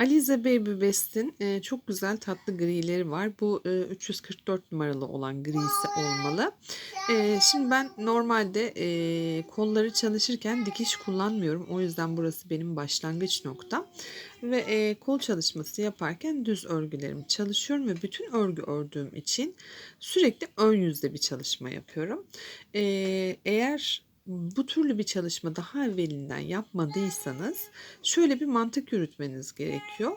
Alize Baby Best'in e, çok güzel tatlı grileri var. Bu e, 344 numaralı olan grisi olmalı. E, şimdi ben normalde e, kolları çalışırken dikiş kullanmıyorum. O yüzden burası benim başlangıç noktam. Ve e, kol çalışması yaparken düz örgülerimi çalışıyorum ve bütün örgü ördüğüm için sürekli ön yüzde bir çalışma yapıyorum. E, eğer bu türlü bir çalışma daha evvelinden yapmadıysanız şöyle bir mantık yürütmeniz gerekiyor.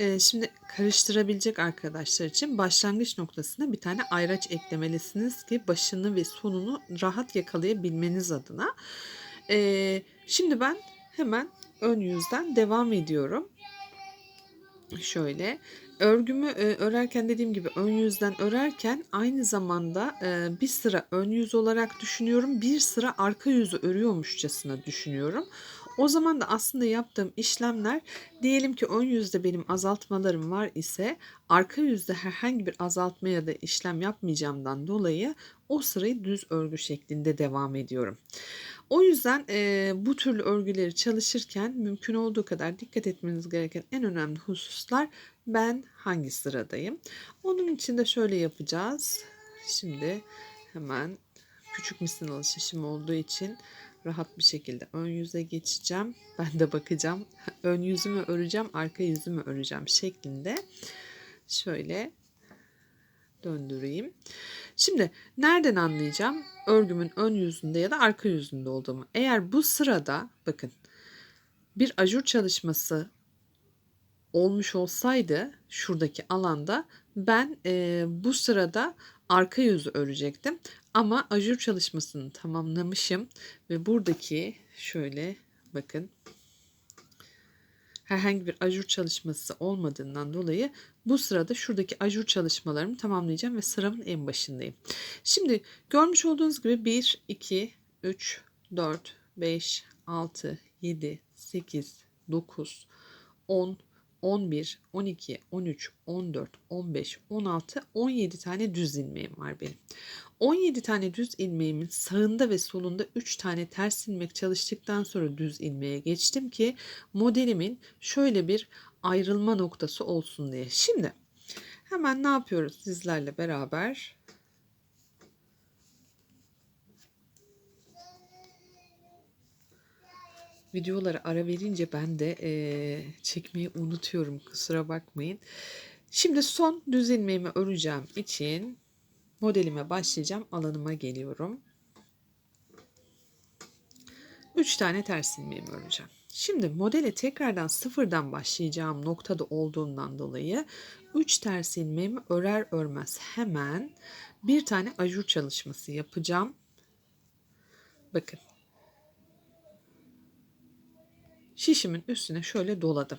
Ee, şimdi karıştırabilecek arkadaşlar için başlangıç noktasına bir tane ayraç eklemelisiniz ki başını ve sonunu rahat yakalayabilmeniz adına. Ee, şimdi ben hemen ön yüzden devam ediyorum. Şöyle örgümü e, örerken dediğim gibi ön yüzden örerken aynı zamanda e, bir sıra ön yüz olarak düşünüyorum. Bir sıra arka yüzü örüyormuşçasına düşünüyorum. O zaman da aslında yaptığım işlemler diyelim ki ön yüzde benim azaltmalarım var ise arka yüzde herhangi bir azaltma ya da işlem yapmayacağımdan dolayı o sırayı düz örgü şeklinde devam ediyorum. O yüzden e, bu türlü örgüleri çalışırken mümkün olduğu kadar dikkat etmeniz gereken en önemli hususlar ben hangi sıradayım. Onun için de şöyle yapacağız. Şimdi hemen küçük misin alışışım olduğu için rahat bir şekilde ön yüze geçeceğim. Ben de bakacağım. Ön yüzümü öreceğim, arka yüzümü öreceğim şeklinde. Şöyle döndüreyim. Şimdi nereden anlayacağım örgümün ön yüzünde ya da arka yüzünde olduğumu? Eğer bu sırada bakın bir ajur çalışması olmuş olsaydı şuradaki alanda ben e, bu sırada arka yüzü örecektim. Ama ajur çalışmasını tamamlamışım ve buradaki şöyle bakın herhangi bir ajur çalışması olmadığından dolayı bu sırada şuradaki ajur çalışmalarımı tamamlayacağım ve sıramın en başındayım. Şimdi görmüş olduğunuz gibi 1, 2, 3, 4, 5, 6, 7, 8, 9, 10, 11, 12, 13, 14, 15, 16, 17 tane düz ilmeğim var benim. 17 tane düz ilmeğimin sağında ve solunda 3 tane ters ilmek çalıştıktan sonra düz ilmeğe geçtim ki modelimin şöyle bir ayrılma noktası olsun diye. Şimdi hemen ne yapıyoruz sizlerle beraber? Videoları ara verince ben de e, çekmeyi unutuyorum kusura bakmayın. Şimdi son düz ilmeğimi öreceğim için modelime başlayacağım. Alanıma geliyorum. 3 tane ters ilmeğimi öreceğim. Şimdi modele tekrardan sıfırdan başlayacağım noktada olduğundan dolayı 3 ters ilmeğimi örer örmez hemen bir tane ajur çalışması yapacağım. Bakın şişimin üstüne şöyle doladım.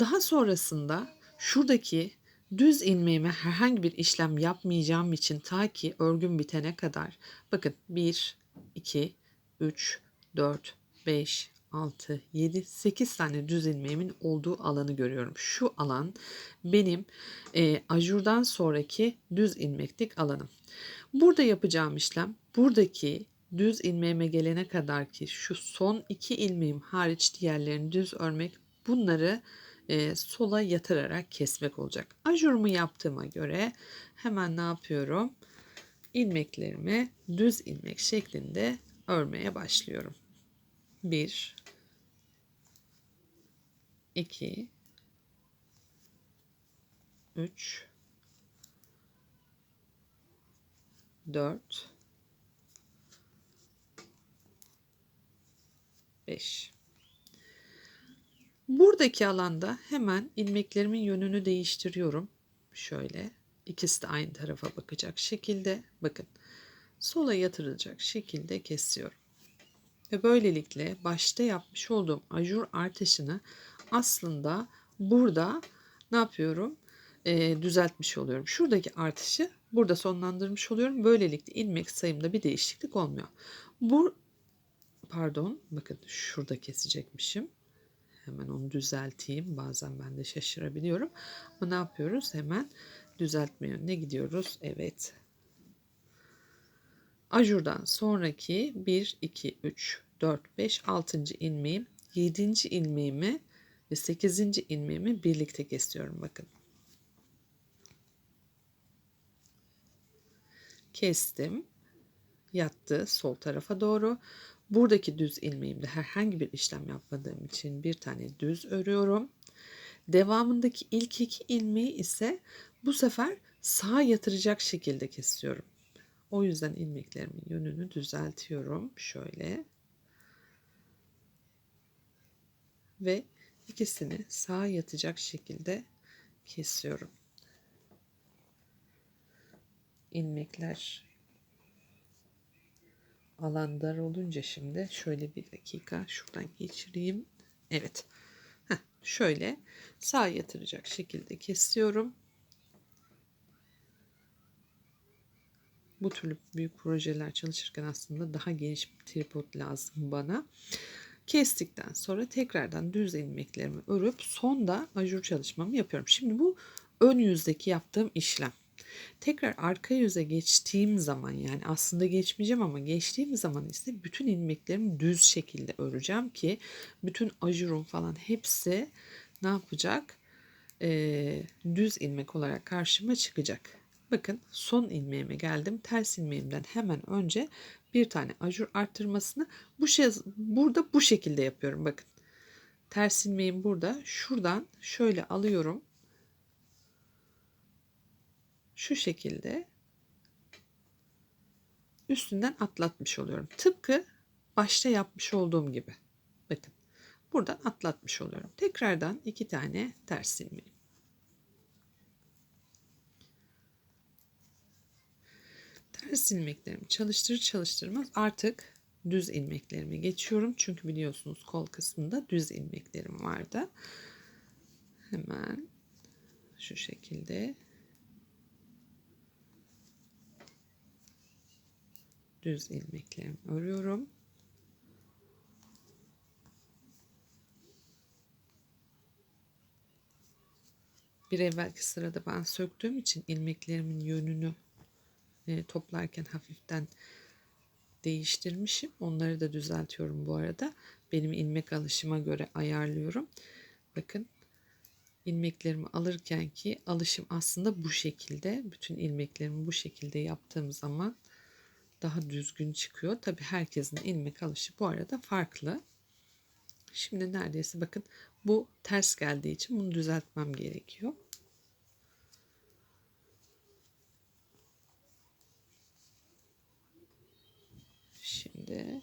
Daha sonrasında şuradaki düz ilmeğime herhangi bir işlem yapmayacağım için ta ki örgüm bitene kadar bakın 1, 2, 3, 4, 5, 6, 7, 8 tane düz ilmeğimin olduğu alanı görüyorum. Şu alan benim e, ajurdan sonraki düz ilmeklik alanım. Burada yapacağım işlem buradaki düz ilmeğime gelene kadar ki şu son iki ilmeğim hariç diğerlerini düz örmek bunları e, sola yatırarak kesmek olacak. Ajurumu yaptığıma göre hemen ne yapıyorum? İlmeklerimi düz ilmek şeklinde örmeye başlıyorum. 1 2 3 4 5. Buradaki alanda hemen ilmeklerimin yönünü değiştiriyorum. Şöyle ikisi de aynı tarafa bakacak şekilde bakın sola yatırılacak şekilde kesiyorum. Ve böylelikle başta yapmış olduğum ajur artışını aslında burada ne yapıyorum? Ee, düzeltmiş oluyorum. Şuradaki artışı burada sonlandırmış oluyorum. Böylelikle ilmek sayımda bir değişiklik olmuyor. Bu pardon bakın şurada kesecekmişim. Hemen onu düzelteyim. Bazen ben de şaşırabiliyorum. Ama ne yapıyoruz? Hemen düzeltme yönüne gidiyoruz. Evet. Ajurdan sonraki 1, 2, 3, 4, 5, 6. ilmeğim 7. ilmeğimi ve 8. ilmeğimi birlikte kesiyorum bakın. Kestim. Yattı sol tarafa doğru. Buradaki düz ilmeğimde herhangi bir işlem yapmadığım için bir tane düz örüyorum. Devamındaki ilk iki ilmeği ise bu sefer sağa yatıracak şekilde kesiyorum. O yüzden ilmeklerimin yönünü düzeltiyorum. Şöyle. Ve ikisini sağa yatacak şekilde kesiyorum. ilmekler alan dar olunca şimdi şöyle bir dakika şuradan geçireyim. Evet. Heh, şöyle sağ yatıracak şekilde kesiyorum. Bu türlü büyük projeler çalışırken aslında daha geniş bir tripod lazım bana. Kestikten sonra tekrardan düz ilmeklerimi örüp sonda ajur çalışmamı yapıyorum. Şimdi bu ön yüzdeki yaptığım işlem. Tekrar arka yüze geçtiğim zaman yani aslında geçmeyeceğim ama geçtiğim zaman ise bütün ilmeklerimi düz şekilde öreceğim ki bütün ajurum falan hepsi ne yapacak? Ee, düz ilmek olarak karşıma çıkacak. Bakın son ilmeğime geldim. Ters ilmeğimden hemen önce bir tane ajur arttırmasını bu şey burada bu şekilde yapıyorum. Bakın ters ilmeğim burada. Şuradan şöyle alıyorum şu şekilde üstünden atlatmış oluyorum. Tıpkı başta yapmış olduğum gibi. Bakın buradan atlatmış oluyorum. Tekrardan iki tane ters ilmeğim. Ters ilmeklerimi çalıştırır çalıştırmaz artık düz ilmeklerime geçiyorum. Çünkü biliyorsunuz kol kısmında düz ilmeklerim vardı. Hemen şu şekilde düz ilmeklerimi örüyorum. Bir evvelki sırada ben söktüğüm için ilmeklerimin yönünü e, toplarken hafiften değiştirmişim. Onları da düzeltiyorum bu arada. Benim ilmek alışıma göre ayarlıyorum. Bakın ilmeklerimi alırken ki alışım aslında bu şekilde. Bütün ilmeklerimi bu şekilde yaptığım zaman daha düzgün çıkıyor. Tabi herkesin ilmek alışı bu arada farklı. Şimdi neredeyse bakın bu ters geldiği için bunu düzeltmem gerekiyor. Şimdi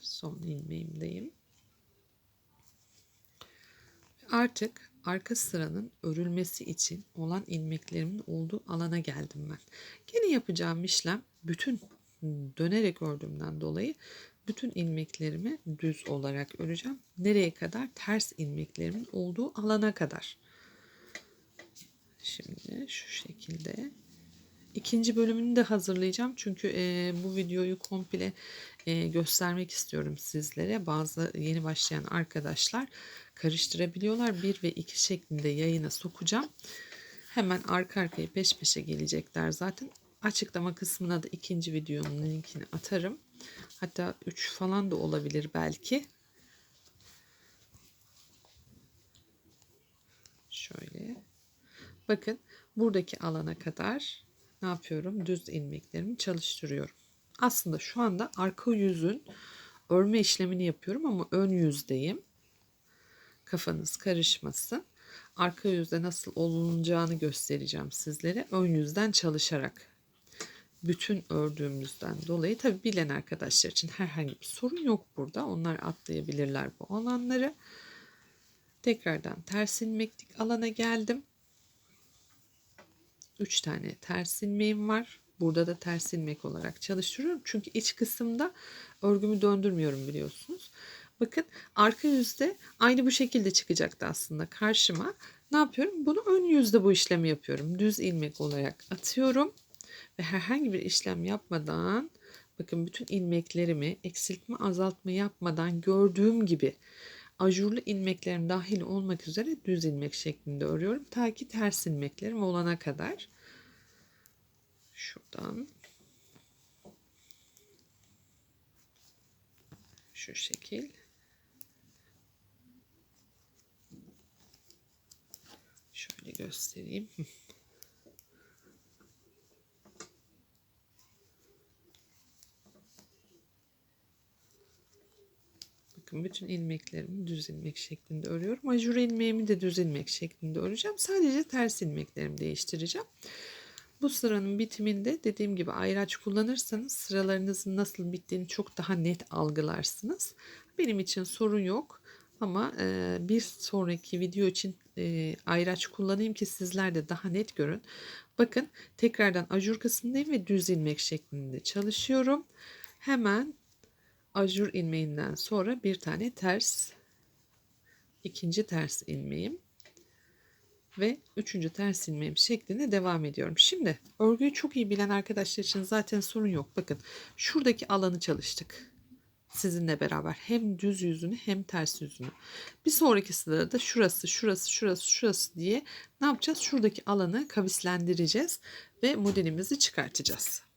son ilmeğimdeyim. Artık arka sıranın örülmesi için olan ilmeklerimin olduğu alana geldim ben. Gene yapacağım işlem bütün dönerek ördüğümden dolayı bütün ilmeklerimi düz olarak öreceğim. Nereye kadar? Ters ilmeklerimin olduğu alana kadar. Şimdi şu şekilde. İkinci bölümünü de hazırlayacağım. Çünkü e, bu videoyu komple e, göstermek istiyorum sizlere. Bazı yeni başlayan arkadaşlar karıştırabiliyorlar. Bir ve iki şeklinde yayına sokacağım. Hemen arka arkaya peş peşe gelecekler zaten. Açıklama kısmına da ikinci videonun linkini atarım. Hatta 3 falan da olabilir belki. Şöyle. Bakın buradaki alana kadar ne yapıyorum? Düz ilmeklerimi çalıştırıyorum. Aslında şu anda arka yüzün örme işlemini yapıyorum ama ön yüzdeyim. Kafanız karışmasın. Arka yüzde nasıl olunacağını göstereceğim sizlere. Ön yüzden çalışarak bütün ördüğümüzden dolayı tabi bilen arkadaşlar için herhangi bir sorun yok burada. Onlar atlayabilirler bu alanları. Tekrardan ters ilmeklik alana geldim. 3 tane ters ilmeğim var. Burada da ters ilmek olarak çalıştırıyorum. Çünkü iç kısımda örgümü döndürmüyorum biliyorsunuz. Bakın arka yüzde aynı bu şekilde çıkacaktı aslında karşıma. Ne yapıyorum? Bunu ön yüzde bu işlemi yapıyorum. Düz ilmek olarak atıyorum ve herhangi bir işlem yapmadan bakın bütün ilmeklerimi eksiltme azaltma yapmadan gördüğüm gibi ajurlu ilmeklerim dahil olmak üzere düz ilmek şeklinde örüyorum. Ta ki ters ilmeklerim olana kadar. Şuradan şu şekil göstereyim. Bakın bütün ilmeklerimi düz ilmek şeklinde örüyorum. Ajur ilmeğimi de düz ilmek şeklinde öreceğim. Sadece ters ilmeklerimi değiştireceğim. Bu sıranın bitiminde dediğim gibi ayraç kullanırsanız sıralarınızın nasıl bittiğini çok daha net algılarsınız. Benim için sorun yok. Ama e, bir sonraki video için e, ayraç kullanayım ki sizler de daha net görün. Bakın tekrardan ajur kısmındayım ve düz ilmek şeklinde çalışıyorum. Hemen ajur ilmeğinden sonra bir tane ters ikinci ters ilmeğim ve üçüncü ters ilmeğim şeklinde devam ediyorum. Şimdi örgüyü çok iyi bilen arkadaşlar için zaten sorun yok. Bakın şuradaki alanı çalıştık. Sizinle beraber hem düz yüzünü hem ters yüzünü. Bir sonraki sırada şurası, şurası, şurası, şurası diye ne yapacağız? Şuradaki alanı kavislendireceğiz ve modelimizi çıkartacağız.